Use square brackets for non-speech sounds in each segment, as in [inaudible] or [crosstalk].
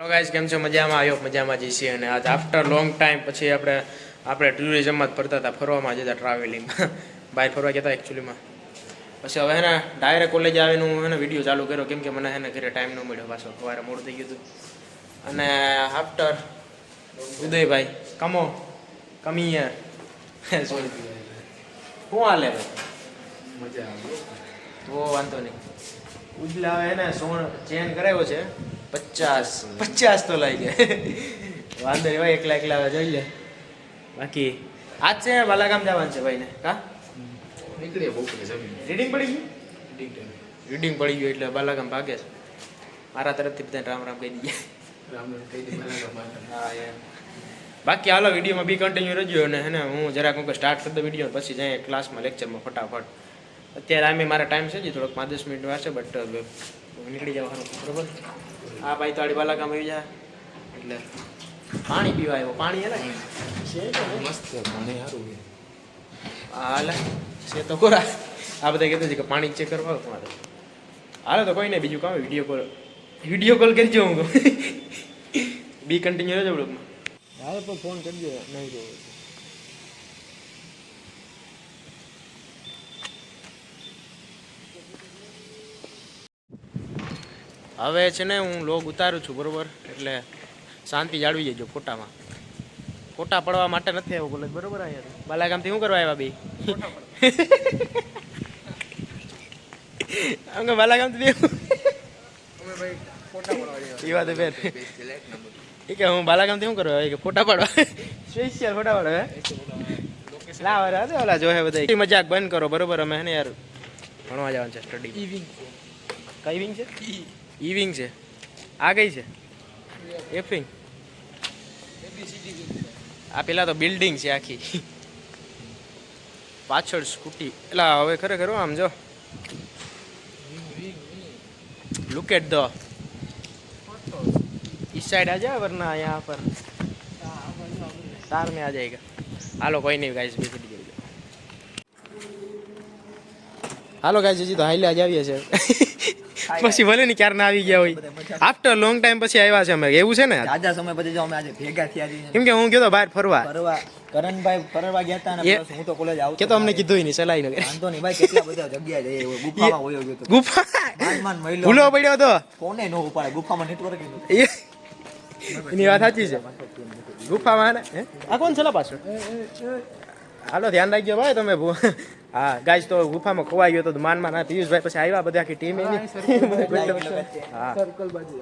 Hello guys કેમ છો? મજામાં? આવ્યો મજામાં જઈ છીએ. અને આજ આફ્ટર લોંગ ટાઈમ પછી આપણે આપણે ટુરિઝમમાં જ ફરતા હતા. ફરવામાં જતા ટ્રાવેલિંગમાં [laughs] બહાર ફરવા ગયા હતા એકચ્યુઅલીમાં પછી હવે એને ડાયરેક્ટ કોલેજ આવીને હું એને વીડિયો ચાલુ કર્યો. કેમ કે મને એને ઘરે ટાઈમ ન મળ્યો પાછો. સવારે મોડું થઈ ગયું હતું. અને આફ્ટર ઉદયભાઈ કમો કમી યાર સોરી શું હાલે ભાઈ? મજા તો વાંધો નહીં. ઉજલા એને સોણ ચેન કરાવ્યો છે. પચાસ. પચાસ તો લઈ ગયા વાંધો નહીં ભાઈ એકલા એકલા જોઈ લે. બાકી આજ છે બાલાગામ જવાનું છે ભાઈને કા? નીકળીએ બપોરે જમીન. રીડિંગ પડી ગયું? રીડિંગ પડી ગયું એટલે બાલાગામ ભાગે છે. મારા તરફથી બધાને રામ રામ કહી દઈએ. કહી હા એમ બાકી હાલો વિડીયોમાં બી કન્ટિન્યુ રહેજો અને હે ને હું જરાક હું સ્ટાર્ટ કરી દઉં વીડિયો પછી જાય ક્લાસમાં લેક્ચરમાં ફટાફટ. અત્યારે આમે મારા ટાઈમ છે જ થોડોક પાંચ દસ મિનિટ વાર છે બટ નીકળી જવાનું બરોબર? આ ભાઈ તો આડી બાલાગામ આવી જાય. એટલે પાણી પીવા આવ્યો. પાણી હેલા ને? છે કે મસ્ત છે પાણી સારું છે. હાલે છે તો કોરા. આ બધા કહેતા છે કે પાણી ચેક કરવા આવો તમારે. હાલે તો કોઈ નહીં બીજું કામ વીડિયો કોલ વીડિયો કોલ કરજો હું. બી કન્ટિન્યુ રહેજો બ્લોગમાં હાલે પણ ફોન કરજો નહીં જોવો હવે છે ને હું લોગ ઉતારું છું બરોબર? એટલે શાંતિ જાળવી જજો ફોટામાં. ફોટા પડવા માટે નથી આવ્યો કોલેજ બરોબર અહીંયા બાલાગામથી શું કરવા આવ્યા બે? અમે બાલાગામથી બે? એ વાત બેન. એ કે હું બાલાગામથી શું કરવા આવ્યો? કે ફોટા પાડવા. સ્પેશિયલ ફોટા પાડવા લાવ રે દે ઓલા જોહે બધા? મજાક બંધ કરો બરોબર? અમે હે ને યાર ભણવા જવાનું છે સ્ટડી કઈ વિંગ છે? ઈ વિંગ છે આ કઈ છે એફિંગ આ પેલા તો બિલ્ડિંગ છે આખી પાછળ સ્કૂટી એટલે હવે ખરેખર હો આમ જો લુક એટ ધ इस साइड आ जाए वरना यहाँ पर तार में आ जाएगा હાલો કોઈ નહીં ગાઈસ બેસી દીજો હાલો ગાઈસ હજી તો હાઈલા જ આવીએ છે પછી ભલે ને ક્યારે ના આવી ગયા હોય. આફ્ટર લોંગ ટાઈમ પછી આવ્યા છે અમે. એવું છે ને? જાજા સમય પછી જો અમે આજે ભેગા થયા છીએ કેમ કે હું ગયો તો બહાર ફરવા. ફરવા. કરણભાઈ ફરવા ગયા હતા ને એ- હું તો કોલેજ આવતો કે તો અમને કીધું નહીં સલાઈ નગર. વાંધો નહીં ભાઈ કેટલા બધા જગ્યા જઈએ. ગુફામાં વયો ગયો તો. ગુફા? માંડ મહિલો ભૂલો પડ્યો તો કોને નો ઉપાડે? ગુફામાં નેટવર્ક એની વાત સાચી છે. ગુફામાં આ કોણ છે લા પાછળ? હાલો ધ્યાન રાખજો ભાઈ તમે ભૂ- હા ગાઈસ તો ગુફામાં ખોવાઈ ગયો તો માનમાં ના પિયુષભાઈ પછી આવ્યા બધા આખી ટીમ એની. હા સર્કલ [laughs] બાજુ.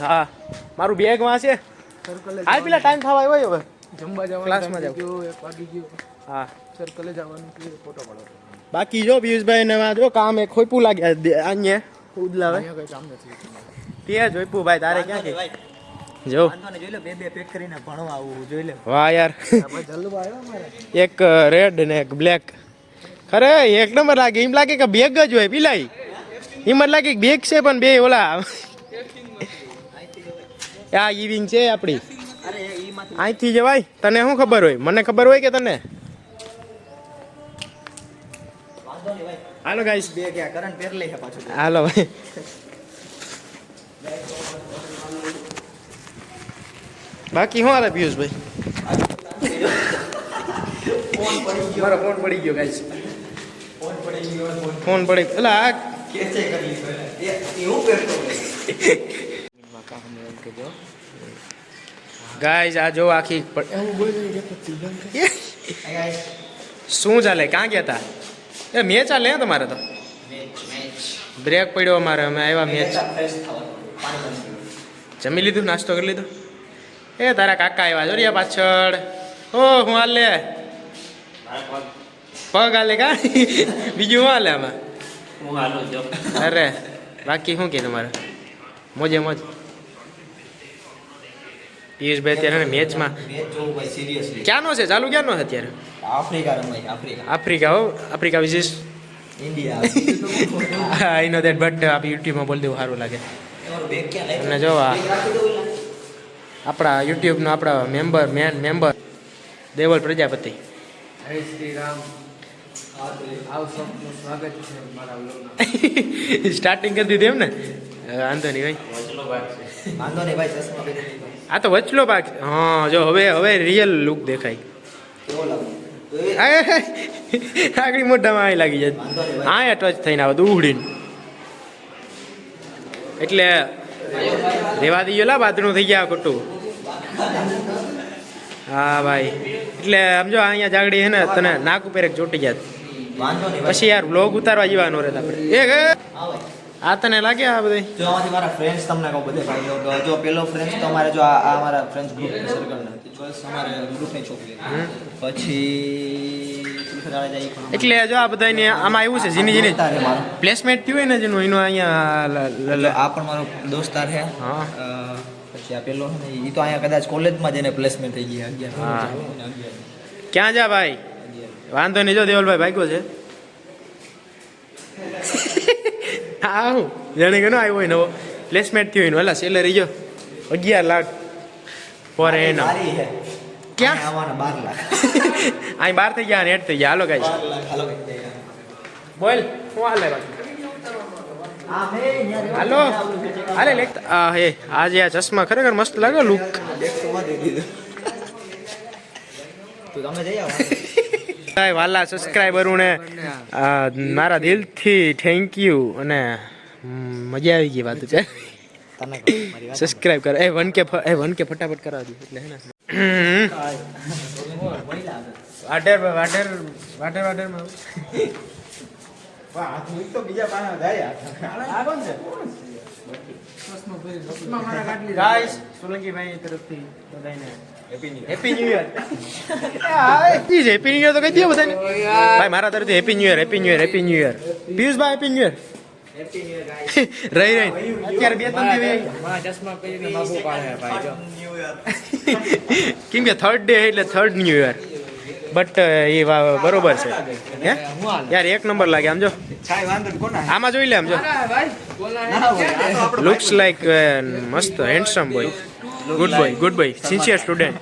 હા. મારું બેગમાં છે. સર્કલે હાલ પેલા ટાઈમ થવા આવ્યો હવે. જમવા જવાનું ક્લાસમાં જાવ. એક વાગી ગયો. હા. સર્કલે જવાનું છે ફોટો પાડવા બાકી જો પિયુષભાઈ ને જો કામ એક ખોઈપું લાગ્યા અહીંયા ઉદલાવે અહીંયા કઈ કામ નથી તે જોઈપું ભાઈ તારે ક્યાં કે જો. જોઈ લે બે બે પેક કરીને ભણવા આવું જોઈ લે. વાહ યાર. એક રેડ ને એક બ્લેક ખરે એક નંબર લાગે એમ લાગે કે બેગ જ હોય, પીલાઈ. એમ જ લાગે બેગ છે પણ બે, ઓલા. આ ઈવિંગ છે આપણી અરે અહીંથી જવાય તને શું ખબર હોય? મને ખબર હોય કે તને? ભાઈ હાલો ગાઈસ બે કે કરંટ પેર લઈ પાછું હાલો, ભાઈ. બાકી શું હાલે પિયુષભાઈ? મારો ફોન પડી ગયો ગાઈસ ફોન પડે. એટલે આ કરી એ હું આ જો આખી શું ચાલે? ક્યાં ગયા તા? એ મેચ ચાલે હે તમારે તો. બ્રેક પડ્યો અમારે અમે આવ્યા મેચ જમી લીધું? નાસ્તો કરી લીધો? એ તારા કાકા આવ્યા. જો રહ્યા પાછળ. ઓ હું હાલ લે. પગ હાલે કા? બીજું હું હાલે આમાં? હું હાલું જો અરે બાકી શું કે તમારે? મોજે મોજ. પિયુષભાઈ અત્યારે મેચમાં ક્યાંનો છે? ચાલુ ક્યાંનો છે અત્યારે? આફ્રિકા રમાય આફ્રિકા. આફ્રિકા હો? આફ્રિકા વિશેષ? India. I know that but આપ યુટ્યુબમાં બોલ દેવું સારું લાગે. અને જો આપણા યુટ્યુબનો આપણા member man member Deval Prajapati. જય શ્રી રામ. [laughs] સ્ટાર્ટિંગ કરી દીધી એમ ને વાંધો નહીં ભાઈ. વચલો ભાગ છે વાંધો નહીં ભાઈ ચશ્મા આ તો વચલો ભાગ હા જો હવે હવે રિયલ લુક દેખાય. એ આગળ મોઢામાં આ લાગી જાય. આ ટચ થઈને આવે ઉઘડીને. એટલે રેવા દઈએ લા બાદનું થઈ ગયા ખોટું. હા ભાઈ. એટલે સમજો અહીંયા જાગડી હે ને તને નાક ઉપર એક ચોટી જાત. પછી યાર વ્લોગ ઉતારવા જવાનો રહે આપણે એ, આ તને લાગે આ બધે? જો આમાંથી મારા ફ્રેન્ડ્સ તમને કહું બધે ભાઈઓ જો પેલો ફ્રેન્ડ્સ તો અમારે જો આ મારા ફ્રેન્ડ્સ ગ્રુપ સર્કલ ચોઈસ અમારે ગ્રુપની છોકરી. પછી એટલે જો આ બધા આમાં એવું છે જીની જીની પ્લેસમેન્ટ થયું હોય ને જેનું એનું અહીંયા આ પણ મારો દોસ્તાર છે. હા. પછી આ પેલો છે ને એ તો અહીંયા કદાચ કોલેજમાં જઈને પ્લેસમેન્ટ થઈ ગયા અગિયાર. ક્યાં જા ભાઈ? વાંધો નહીં જો દેવલભાઈ ભાગ્યો છે. હા હું? જાણે કે ન આવ્યો હોય નવો. પ્લેસમેન્ટ થયો એનો હલા સેલરી જો અગિયાર લાખ. ફોર એનો. ક્યાં? આવવાના બાર લાખ. [laughs] અહીં બાર થઈ ગયા નેટ થઈ ગયા. હાલો ગાઈ હાલો બોલ હું હાલે બાકી હાલો. હાલે લેખ હે આજે આ ચશ્મા ખરેખર મસ્ત લાગે લુકમાં ભાઈ વાલા સબસ્ક્રાઈબરોને મારા દિલથી થેન્ક યુ અને મજા આવી ગઈ વાત છે. સબસ્ક્રાઈબ સબસ્ક્રાઇબ કરો એ વન કે એ વન કે ફટાફટ કરાવજો એટલે હે ને. ગાઈસ તરફથી બધાને happy new year happy new year તો કહી દો બધાને. ભાઈ મારા તરફથી happy new year happy new year happy new year પિયુષભાઈ હેપી ન્યુ યર રહી રહી. અત્યારે બે ત્રણ દિવસ ચશ્મા પહેરીને માગું પાડે ભાઈ જો [laughs] કેમ કે થર્ડ ડે એટલે થર્ડ ન્યુ યર બટ એ વા- બરોબર છે. હે? યાર એક નંબર લાગે આમ જો. આમાં જોઈ લે આમ જો. લુક્સ લાઈક મસ્ત handsome boy good boy good boy sincere student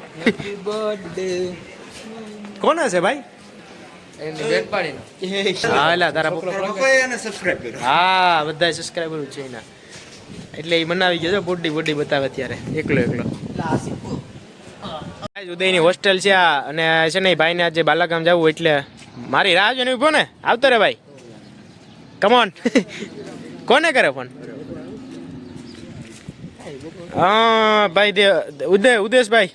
કોના છે ભાઈ? એની હા તારા પપ્પા. હા બધા સબસ્ક્રાઈબર છે એના. એટલે એ બનાવી ગયો છે બોડી બોડી બતાવે અત્યારે એકલો એકલો. ઉદયની હોસ્ટેલ છે આ અને છે ને ભાઈ ને આજે બાલાગામ જવું એટલે મારી રાહ જોઈને ઊભો ને. આવતો રે ભાઈ. કમોન [laughs] કોને કરે ફોન હા ભાઈ ઉદય ઉદેશભાઈ.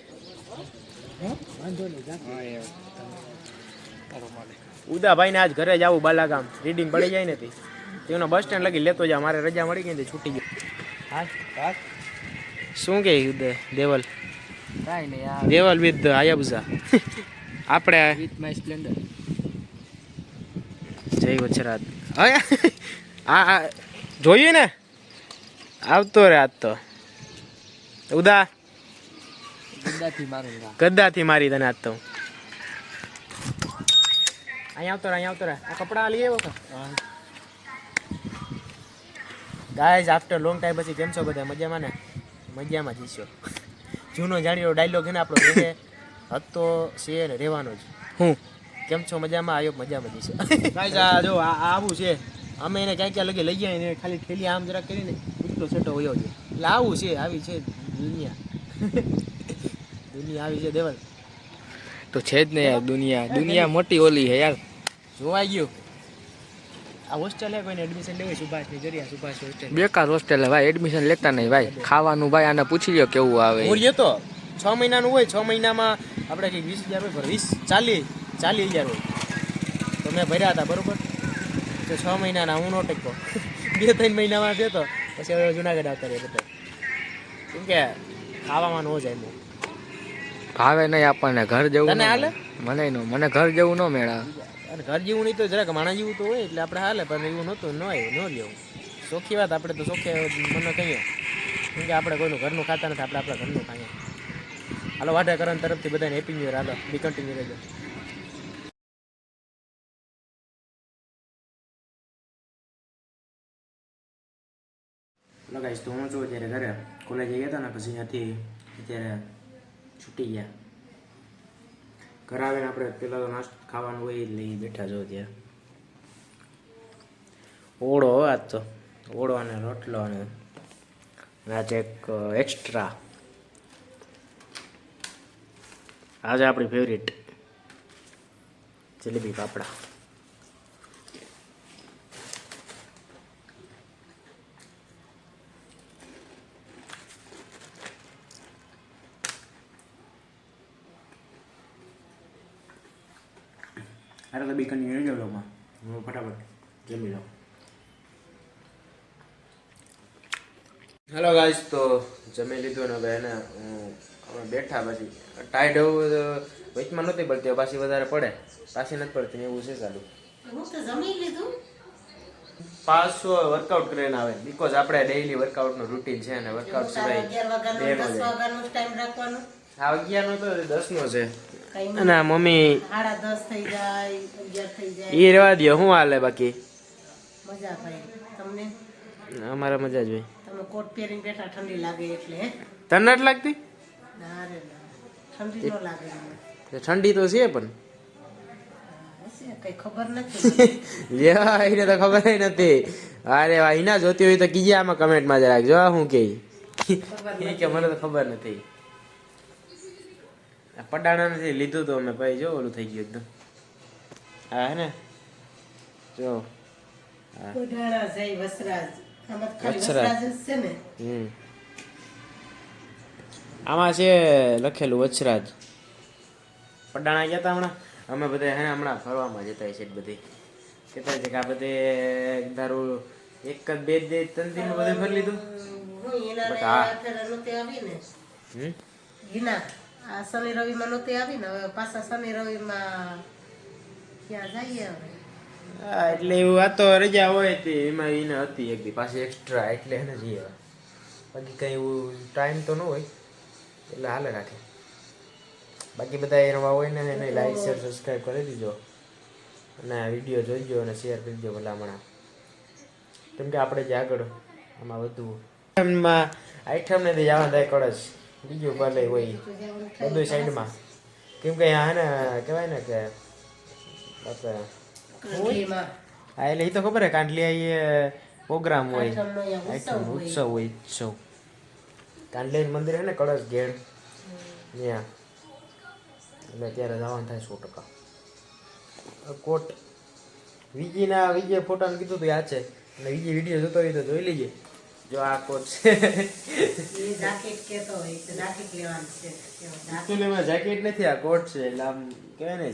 ઉદાભાઈ ને આજ ઘરે જવું બાલાગામ. રીડિંગ પડી જાય ને તે. તેનો બસ સ્ટેન્ડ લગી લેતો જા. મારે રજા મળી ગઈ છૂટી ગઈ. શું કે ઉદય દેવલ? દેવલ વિથ આયાબુઝા. [laughs] આપણે વિથ માય સ્પ્લેન્ડર જય વચરાત. હવે આ જોઈએ ને? આવતો રે આજ તો. ઉદા. ગદ્દાથી મારી તને આજ તો અહીંયા આવતો રે અહીંયા આવતો રે. આ કપડા લઈ આવ્યો ગાઈઝ આફ્ટર લોંગ ટાઈમ પછી કેમ છો બધા? મજામાં ને? મજામાં જઈશો જૂનો જાણીનો ડાયલોગ એને ને આપણો રહે હતો છે ને રહેવાનો જ. હું? કેમ છો? મજામાં? આવ્યો મજામાં જઈશો છે. આ જો આવું છે. અમે એને ક્યાં ક્યાં લગે લઈ ગયા ને ખાલી થેલી આમ જરાક કરીને એટલો છેટો હોયો છે એટલે આવું છે આવી છે દુનિયા. દુનિયા આવી છે દેવલ. તો છે જ ને યાર દુનિયા. દુનિયા મોટી ઓલી છે યાર. જોવાઈ ગયું. આ હોસ્ટેલ હે કોઈને એડમિશન લેવું સુભાષની જરિયા સુભાષ હોસ્ટેલ બેકાર હોસ્ટેલ ભાઈ એડમિશન લેતા નહીં ભાઈ. ખાવાનું ભાઈ આને પૂછી લ્યો કેવું આવે હું તો છ મહિનાનું હોય છ મહિનામાં આપણે કંઈક વીસ હજાર હોય વીસ ચાલી ચાલીસ હજાર હોય. તો મેં ભર્યા હતા બરોબર? તો છ મહિનાના હું નો ટેકો. બે ત્રણ મહિનામાં થયો પછી હવે જુનાગઢ આવતા રહીએ બધા. કેમ કે ખાવામાં ન જાય ભાવે નહીં આપણને ઘર જવું તને હાલે? મને નો મને ઘર જેવું ન મેળા. અને ઘર જેવું નહીં તો જરાક માણા જેવું તો હોય એટલે આપણે હાલે પણ એવું નહોતું ન હોય ન લેવું સોખી વાત આપણે તો સોખી મને કહીએ. કેમ કે આપણે કોઈનું ઘરનું ખાતા નથી આપણે આપણા ઘરનું ખાઈએ. હાલો વાઢા કરણ તરફથી બધાને હેપી ન્યુ યર હાલો બી કન્ટિન્યુ રહેજો. લગાઈશ તો હું છું અત્યારે ઘરે. કોલેજે ગયા હતા ને પછી ત્યાંથી અત્યારે છૂટી ગયા. ઘરે આવીને આપણે પેલા તો નાસ્તો ખાવાનું હોય લઈ બેઠા જો ત્યાં. ઓળો આ તો. ઓળો અને રોટલો અને આજે એક એક્સ્ટ્રા આજે આપણી ફેવરિટ જલેબી પાપડા. બી કન્ટિન્યુ હું ફટાફટ જમી લઉં. હેલો ગાઈસ તો જમી લીધું ને હવે એને હું અમે બેઠા પછી. ટાઈડ વચમાં નહોતી પડતી પાછી વધારે પડે. પાછી નથી પડતી એવું છે ચાલુ. હું તો જમી લીધું. પાછો વર્કઆઉટ કરીને આવે. બીકોઝ આપણે ડેઈલી વર્કઆઉટનું રૂટીન છે અને વર્કઆઉટ સિવાય અગિયાર નો તો દસ અગિયારનો તો દસનો છે. આ મમ્મી સાડા દસ થઈ જાય અગિયાર થઈ જાય. એ રહેવા દો શું હાલે બાકી? મજા ભાઈ. તમને? અમારે મજા જ હોય. તમે કોટ પહેરીને બેઠા ઠંડી લાગે એટલે તને નથી લાગતી? ના રે ઠંડી ન લાગે તો ઠંડી તો છે પણ. કઈ ખબર નથી. [laughs] એને તો ખબર નથી. અરે વાહ હિના જોતી હોય તો કીજે આમાં કમેન્ટમાં જરાક રાખજો હું કે. કે મને તો ખબર નથી. પડાણા નથી લીધું તો અમે ભાઈ જો ઓલું થઈ ગયું એકદમ. હા હે ને? જો. વસરાજ. વસરાજ. છે ને? હમ. આમાં છે લખેલું વચરાજ પડાણા ગયા હતા હમણાં? અમે બધા હે હમણાં ફરવામાં જતા છે બધી. કહેતા છે કે આ બધે ધારું એક જ બે જ ત્રણ દિન બધે ફરી લીધું? હું હમ? હિના આ શનિ રવિમાં નહોતી આવી ને હવે પાછા શનિ રવિમાં ક્યાં જઈએ હવે? હા એટલે એવું આ તો રજા હોય તે એમાં એને હતી એક દી પાછી એક્સ્ટ્રા એટલે એને જઈએ બાકી કઈ એવું ટાઈમ તો ન હોય એટલે હાલે રાખે. બાકી બધા એ નવા હોય ને એને લાઈક શેર સબસ્ક્રાઈબ કરી દીજો. અને આ વીડિયો જોઈજો અને શેર કરી દીજો ભલામણા. કેમ કે આપણે જે આગળ આમાં વધુ આઈટમમાં આઈટમ ને જવા થાય કળશ. બીજું ભલે હોય બધું સાઈડમાં કેમ કે ને કહેવાય ને કે હા એટલે એ તો ખબર હે કાંડલી એ પ્રોગ્રામ હોય ઉત્સવ હોય. ઉત્સવ કાંડલી મંદિર હે ને કળશ ઘેડ ત્યાં એટલે ત્યારે જવાનું થાય સો ટકા કોટ વિજીના વિજય ફોટાને કીધું તું યાદ છે અને વિજય વીડિયો જોતો હોય તો જોઈ લેજે જો આ કોટ છે જાકેટ કેતો હોય કે જાકેટ લેવાનું છે. એવો જેકેટ? નથી આ કોટ છે એટલે આમ કહેવાય ને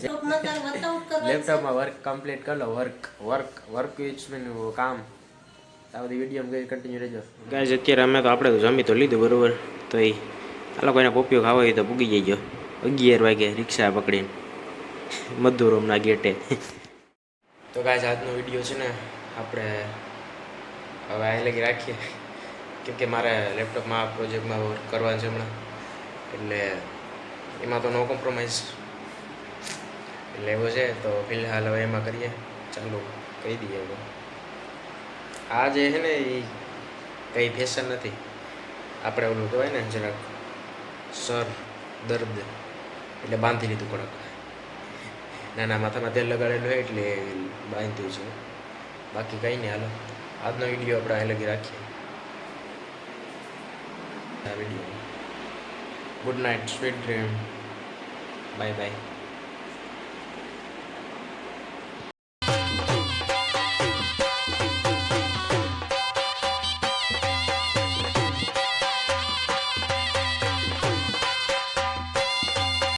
લેપટોપમાં વર્ક કમ્પ્લીટ કરી લો work work work it's mean કામ. આ બધી વીડિયો કન્ટિન્યુ રહેજો. ગાઈઝ અત્યારે અમે તો આપણે તો જમી તો લીધું બરોબર તો એ આ લોકોને પોપીઓ ખાવા હોય તો પૂગી જઈજો. અગિયાર વાગે રિક્ષા પકડીને મધુરોમના ગેટે. તો ગાઈઝ આજનો વીડિયો છે ને આપણે હવે આ લગી રાખીએ. કેમ કે મારે લેપટોપમાં આ પ્રોજેક્ટમાં વર્ક કરવાનું છે હમણાં. એટલે એમાં તો નો કોમ્પ્રોમાઇઝ એવો છે તો ફિલહાલ હવે એમાં કરીએ. ચાલો કહી દઈએ હવે. આ જે છે ને એ કંઈ ફેશન નથી. આપણે ઓલું કહેવાય ને જરાક સર દર્દ. એટલે બાંધી લીધું કડક. નાના માથામાં તેલ લગાડેલું હોય એટલે બાંધ્યું છે. બાકી કંઈ નહીં, હાલો. આજનો વીડિયો આપણે અહીં લગી રાખીએ. good night. Sweet dream. Bye bye